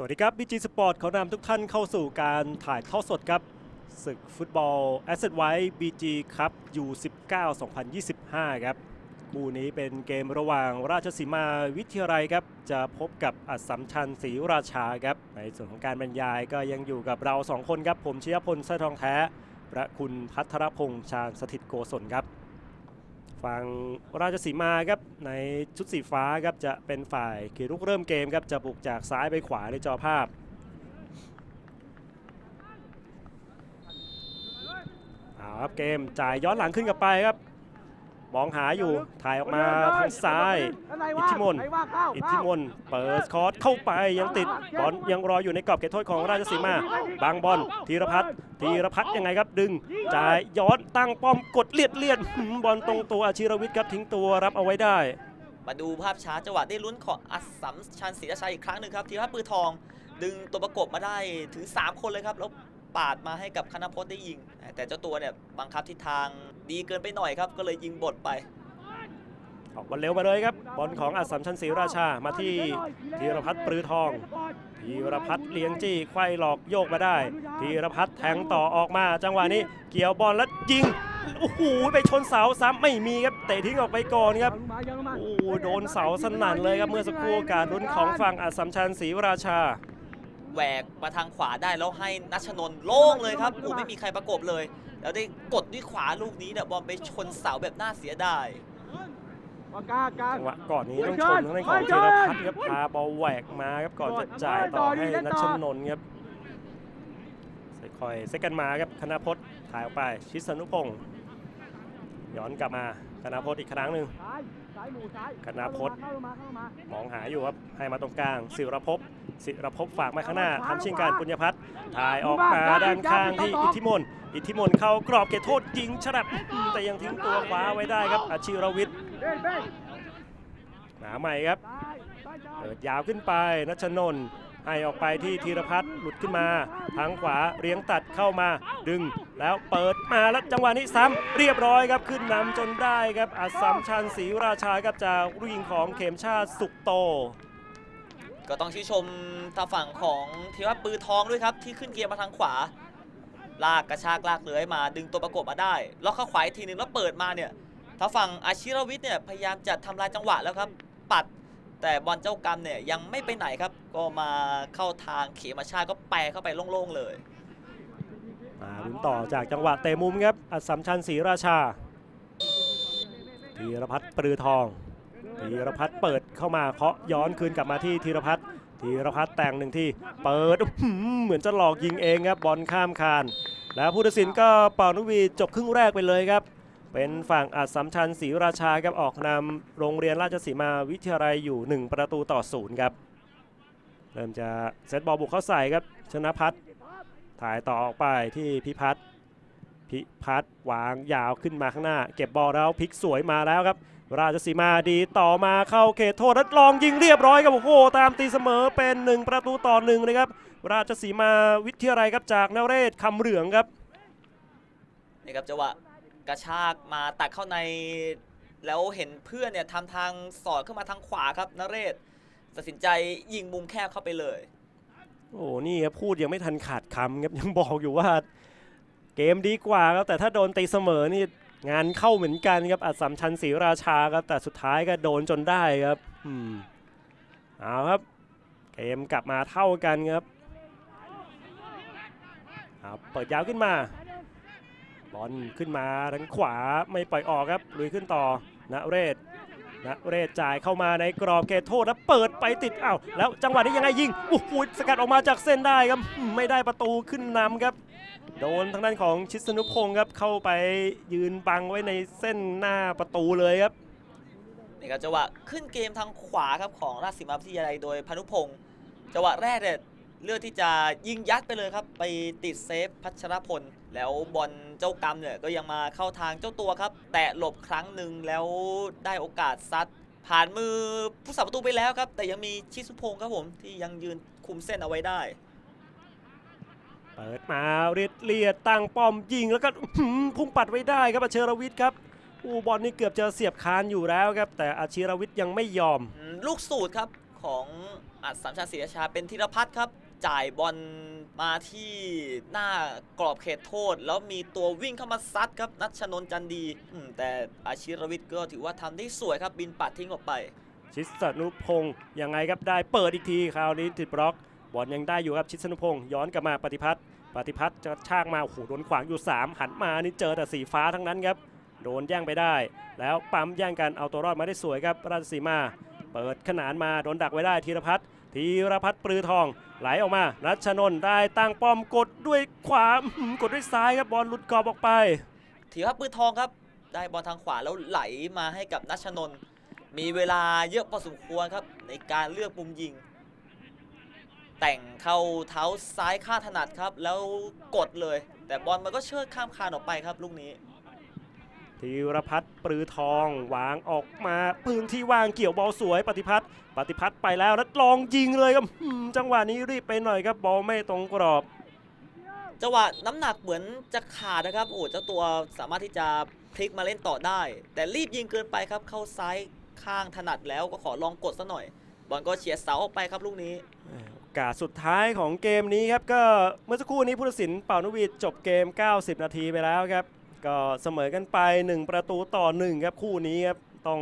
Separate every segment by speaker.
Speaker 1: สวัสดีครับ BG Sport ขอนำทุกท่านเข้าสู่การถ่ายทอดสดครับศึกฟุตบอล Asset White BG ครับ U19 2025 ครับคู่นี้เป็นเกมระหว่างราชสีมาวิทยาลัยครับ จะพบกับอัสสัมชัญศรีราชาครับ ในส่วนของการบรรยายก็ยังอยู่กับเราสองคนครับ ผมชยพลสร้อยทองแท้ และคุณพัทรพงษ์ชาญสถิตโกศลครับ ฝั่งราชสีมาครับในชุดสีฟ้าครับจะเป็นฝ่ายขี่รุกเริ่มเกมครับจะบุกจากซ้ายไปขวาในจอภาพเอาครับเกมจ่ายย้อนหลังขึ้นกลับไปครับ มองหาอยู่ถ่ายออกมาทางซ้าย อิทธิมนต์อิทธิมนต์เปิดคอร์สเข้าไปยังติดบอลยังรออยู่ในกรอบเขตโทษของราชสีมา บางบอลธีรพัฒน์ธีรพัฒน์ยังไงครับ ดึงจ่ายย้อนตั้งป้อมกดเลียดเลียดหืมบอลตรงตัวอาชิรวิทย์ครับทิ้งตัวรับเอาไว้ได้
Speaker 2: มาดูภาพช้าจังหวะได้ลุ้นของอัสสัมชัญศรีราชาอีกครั้งหนึ่งครับทีมพัฒน์ปือทอง ดึงตัวประกบมาได้ถึง 3 คนเลยครับแล้วปาดมาให้กับคณพจน์ได้ยิง แต่เจ้าตัวเนี่ยบังคับทิศทางดีเกินไปหน่อยครับ ก็เลยยิงบทไป
Speaker 1: ออกบอลเร็วมาเลยครับ บอลของอัสสัมชัญศรีราชามาที่ธีรพัฒน์ปรือทองธีรพัฒน์เลี้ยงจี้ไขว้หลอกโยกมาได้ธีรพัฒน์แทงต่อออกมาจังหวะนี้ เกี่ยวบอลแล้วยิงโอ้โหไปชนเสาซ้ำไม่มีครับเตะทิ้งออกไปก่อนครับโอ้โหโดนเสาสนั่นเลยครับเมื่อสักครู่การลุ้นของฝั่งอัสสัมชัญศรีราชา
Speaker 2: แหวกมาทางขวาได้แล้วให้นัชนนท์โล่งเลยครับโอ้ไม่มีใครประกบเลย แล้วได้กดด้วยขวาลูกนี้เนี่ยบอลไปชนเสาแบบน่าเสียดาย
Speaker 1: จังหวะก่อนนี้ต้องชมทางด้านของธีรพัฒน์ครับพาบอลแหวกมาครับก่อนจะจ่ายต่อให้นัชนนท์ครับค่อยๆเซกันมาครับคณพจน์ถ่ายออกไป ชิสนุพงศ์ย้อนกลับมาคณพจน์อีกครั้งหนึ่งคณพจน์มองหาอยู่ครับให้มาตรงกลาง ศิรภพ ศิรภพฝากมาข้างหน้าทำชิงการปุญญพัฒน์ถ่ายออกมาด้านข้างที่อิทธิมนต์อิทธิมนต์เข้ากรอบเขตโทษยิงฉลับอื้อแต่ยังทิ้งตัวขวาไว้ได้ครับอาชิรวิทย์หนาใหม่ครับเปิดยาวขึ้นไปนัชนนท์ให้ออกไปที่ธีรพัฒน์หลุดขึ้นมา ทางขวาเรียงตัดเข้ามาดึงแล้วเปิดมาแล้วจังหวะนี้ซ้ำเรียบร้อยครับขึ้นนำจนได้ครับอัสสัมชัญศรีราชาครับจากลูกยิงของเข็มชาติสุกโต
Speaker 2: ก็ต้องชื่นชมทางฝั่งของทีว่าปือทองด้วยครับ ที่ขึ้นเกียร์มาทางขวา ลากกระชากลากเลื้อยมาดึงตัวประกบมาได้แล้วเข้าขวาอีกทีหนึ่งแล้วเปิดมาเนี่ยทางฝั่งอาชิรวิทย์เนี่ยพยายามจะทำลายจังหวะแล้วครับ ปัดแต่บอลเจ้ากรรมเนี่ยยังไม่ไปไหนครับ ก็มาเข้าทางเขมาชาก็แปรเข้าไปโล่งๆเลย
Speaker 1: มาลุ้นต่อจากจังหวะเตะมุมครับอัสสัมชัญศรีราชาธีรพัฒน์ปรือทอง ธีรพัฒน์เปิดเข้ามาเคาะย้อนคืนกลับมาที่ธีรพัฒน์ธีรพัฒน์แต่งหนึ่งที่ เปิดเหมือนจะหลอกยิงเองครับบอลข้ามคาน แล้วผู้ตัดสินก็เป่านุวีจบครึ่งแรกไปเลยครับ เป็นฝั่งอัสสัมชัญศรีราชาครับออกนำโรงเรียนราชสีมาวิทยาลัยอยู่ 1 ประตูต่อศูนย์ครับเริ่มจะเซตบอลบุกเข้าใส่ครับ ชนะพัฒน์ถ่ายต่อออกไปที่พิพัฒน์พิพัฒน์วางยาวขึ้นมาข้างหน้า เก็บบอลแล้วพลิกสวยมาแล้วครับ ราชสีมาดีต่อมาเข้าเขตโทษแล้วลองยิงเรียบร้อยครับโอ้โหตามตีเสมอเป็น 1 ประตูต่อหนึ่งนะครับ ราชสีมาวิทยาลัยครับจากนเรศคำเหลืองครับ
Speaker 2: นี่ครับจังหวะกระชากมาตัดเข้าในแล้วเห็นเพื่อนเนี่ยทำทางสอดขึ้นมาทางขวาครับนเรศตัดสินใจยิงมุมแคบเข้าไปเลย
Speaker 1: โอ้นี่ครับพูดยังไม่ทันขาดคำครับยังบอกอยู่ว่า เกมดีกว่าครับแต่ถ้าโดนตีเสมอนี่ งานเข้าเหมือนกันครับอัดสามชันศรีราชาครับแต่สุดท้ายก็โดนจนได้ครับอืมเอาครับเกมกลับมาเท่ากันครับเอาเปิดยาวขึ้นมาบอลขึ้นมาทางขวาไม่ปล่อยออกครับลุยขึ้นต่อณเรศ นะเรศจ่ายเข้ามาในกรอบเขตโทษแล้วเปิดไปติดอ้าวแล้วจังหวะนี้ยังไงยิงโอ้โหสกัดออกมาจากเส้นได้ครับไม่ได้ประตูขึ้นนำครับ โดนทางด้านของชิสนุพงศ์ครับเข้าไปยืนบังไว้ในเส้นหน้าประตูเลยครับ
Speaker 2: นี่ครับจังหวะขึ้นเกมทางขวาครับของราชสีมาวิทยาลัยโดยพานุพงศ์จังหวะแรกเนี่ยเลือกที่จะยิงยัดไปเลยครับ ไปติดเซฟพัชรพล แล้วบอลเจ้ากรรมเนี่ยก็ยังมาเข้าทางเจ้าตัวครับ แตะหลบครั้งหนึ่งแล้วได้โอกาสซัดผ่านมือผู้สาประตูไปแล้วครับ แต่ยังมีชิสุพงศ์ครับผมที่ยังยืนคุมเส้นเอาไว้ได้
Speaker 1: เปิดมาเรียดเลียดตั้งป้อมยิงแล้วก็อื้อหือพุ่งปัดไว้ได้ครับอาเชรวิทย์ครับอูบอลนี่เกือบจะเสียบคานอยู่แล้วครับ แต่อาชิรวิทย์ยังไม่ยอม
Speaker 2: อืมลูกสูตรครับของอัดสามชาติศรีราชาเป็นธีรพัฒน์ครับ จ่ายบอลมาที่หน้ากรอบเขตโทษ แล้วมีตัววิ่งเข้ามาซัดครับนัชชนนจันดีแต่อาชิรวิทย์ก็ถือว่าทำได้สวยครับบินปัดทิ้งออกไป
Speaker 1: ชิสนุพงศ์ยังไงครับได้เปิดอีกทีคราวนี้ติดบล็อกบอลยังได้อยู่ครับชิสนุพงศ์ย้อนกลับมาปฏิพัฒน์ปฏิพัฒน์จะช่างมาโอ้โหโดนขวางอยู่ 3 หันมานี่เจอแต่สีฟ้าทั้งนั้นครับโดนแย่งไปได้ แล้วปั๊มแย่งกันเอาตัวรอดมาได้สวยครับราชสีมา เปิดขนานมาโดนดักไว้ได้ธีรพัฒน์ ธีรพัฒน์ปรือทองไหลออกมานัชนนท์ได้ตั้งป้อมกดด้วยขวากดด้วยซ้ายครับบอลหลุดกรอบออกไป
Speaker 2: ถือว่าปืนทองครับ ได้บอลทางขวาแล้วไหลมาให้กับนัชชนนท์มีเวลาเยอะพอสมควรครับในการเลือกมุมยิง แต่งเข้าเท้าซ้ายข้างถนัดครับ แล้วกดเลย แต่บอลมันก็เชิดข้ามคานออกไปครับลูกนี้
Speaker 1: ธีรพัฒน์ปรือทองวางออกมาปืนที่วางเกี่ยวบอลสวยปฏิพัฒน์ปฏิพัฒน์ไปแล้วแล้วลองยิงเลยครับอืมจังหวะนี้รีบไปหน่อยครับบอลไม่ตรงกรอบ
Speaker 2: จังหวะน้ำหนักเหมือนจะขาดนะครับโอ้เจ้าตัวสามารถที่จะพลิกมาเล่นต่อได้ แต่รีบยิงเกินไปครับเข้าซ้ายข้างถนัดแล้วก็ขอลองกดซะหน่อย บอลก็เฉียดเสาออกไปครับลูกนี้
Speaker 1: โอกาสสุดท้ายของเกมนี้ครับก็เมื่อสักครู่นี้ผู้ตัดสินเป่านุวีจบเกม 90 นาทีไปแล้วครับ ก็เสมอกันไป 1 ประตูต่อ 1 ครับคู่นี้ครับ ต้อง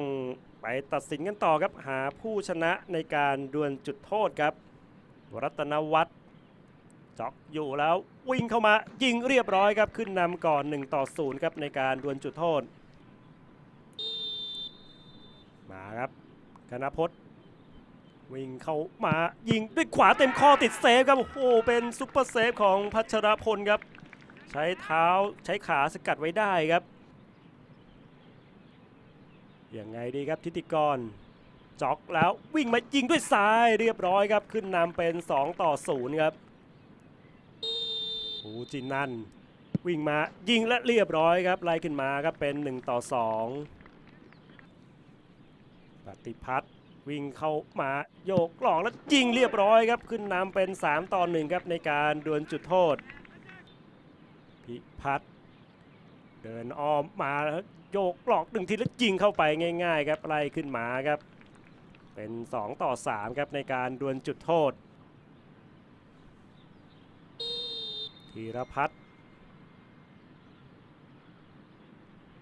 Speaker 1: ไปตัดสินกันต่อครับ หาผู้ชนะในการดวลจุดโทษครับ รัตนวัฒน์จ็อกอยู่แล้ววิ่งเข้ามายิงเรียบร้อยครับขึ้นนำก่อน 1 ต่อ 0 ครับในการดวลจุดโทษ มาครับคณพจน์วิ่งเข้ามายิงด้วยขวาเต็มข้อติดเซฟครับ โอ้โหเป็นซุปเปอร์เซฟของพัชรพลครับ ใช้เท้าใช้ขาสกัดไว้ได้ครับยังไงดีครับทิติกรจ็อกแล้ววิ่งมายิงด้วยซ้ายเรียบร้อยครับ ขึ้นนำเป็น 2 ต่อ 0 ครับปูจินนันวิ่งมายิงและเรียบร้อยครับไล่ขึ้นมาครับเป็น 1 ต่อ 2 ปฏิพัฒน์วิ่งเข้ามาโยกหลอกแล้วยิงเรียบร้อยครับ ขึ้นนำเป็น 3 ต่อ 1 ครับในการดวลจุดโทษ พิพัฒน์เดินอ้อมมาแล้วโยกหลอกหนึ่งทีแล้วยิงเข้าไปง่าย ๆ ครับไล่ขึ้นมาครับ เป็น 2 ต่อ 3 ครับในการดวลจุดโทษธีรพัฒน์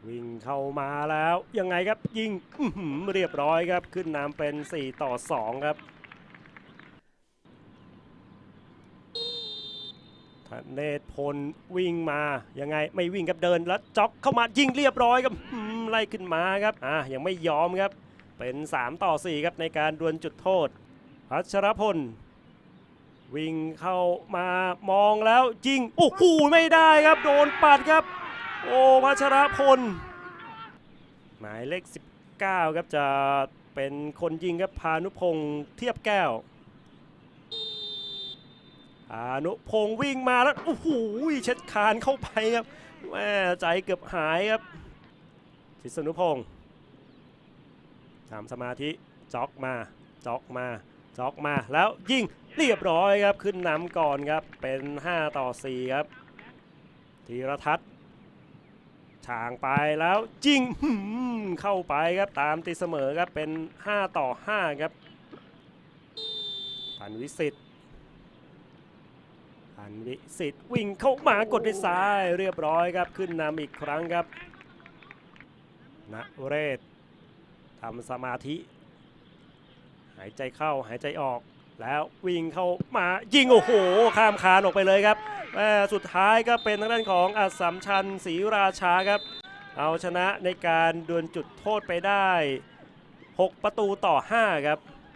Speaker 1: วิ่งเข้ามาแล้วยังไงครับยิงเรียบร้อยครับขึ้นนำเป็น 4 ต่อ 2 ครับธ เนศพลวิ่งมายังไงไม่วิ่งครับเดินแล้วจ็อกเข้ามายิงเรียบร้อยครับไล่ขึ้นมาครับอะยังไม่ยอมครับ เป็น 3 ต่อ 4 ครับในการดวลจุดโทษพัชรพล วิ่งเข้ามามองแล้วยิงโอ้โหไม่ได้ครับโดนปัดครับ โอ้พัชรพล หมายเลข 19 ครับจะเป็นคนยิงครับพานุพงษ์เทียบแก้ว พานุพงษ์วิ่งมาแล้วโอ้โหเช็ดคานเข้าไปครับแม่ใจเกือบหายครับชิสนุพงษ์ทำสมาธิจ็อกมาจ็อกมาจ็อกมาแล้วยิงเรียบร้อยครับขึ้นนำก่อนครับเป็น 5 ต่อ 4 ครับธีรทัศน์ช่างไปแล้วจิงเข้าไปครับตามตีเสมอครับเป็น 5 ต่อ 5 ครับพันวิสิท ธิ์พันวิสิทธิ์วิ่งเข้ามากดด้วยซ้ายเรียบร้อยครับขึ้นนำอีกครั้งครับณเรศทำสมาธิ หายใจเข้าหายใจออก แล้ววิ่งเข้ามายิงโอ้โห ข้ามคานออกไปเลยครับแม่สุดท้ายก็เป็นทางด้านของอัสสัมชัญศรีราชาครับ เอาชนะในการดวลจุดโทษไปได้ 6 ประตูต่อ 5 ครับ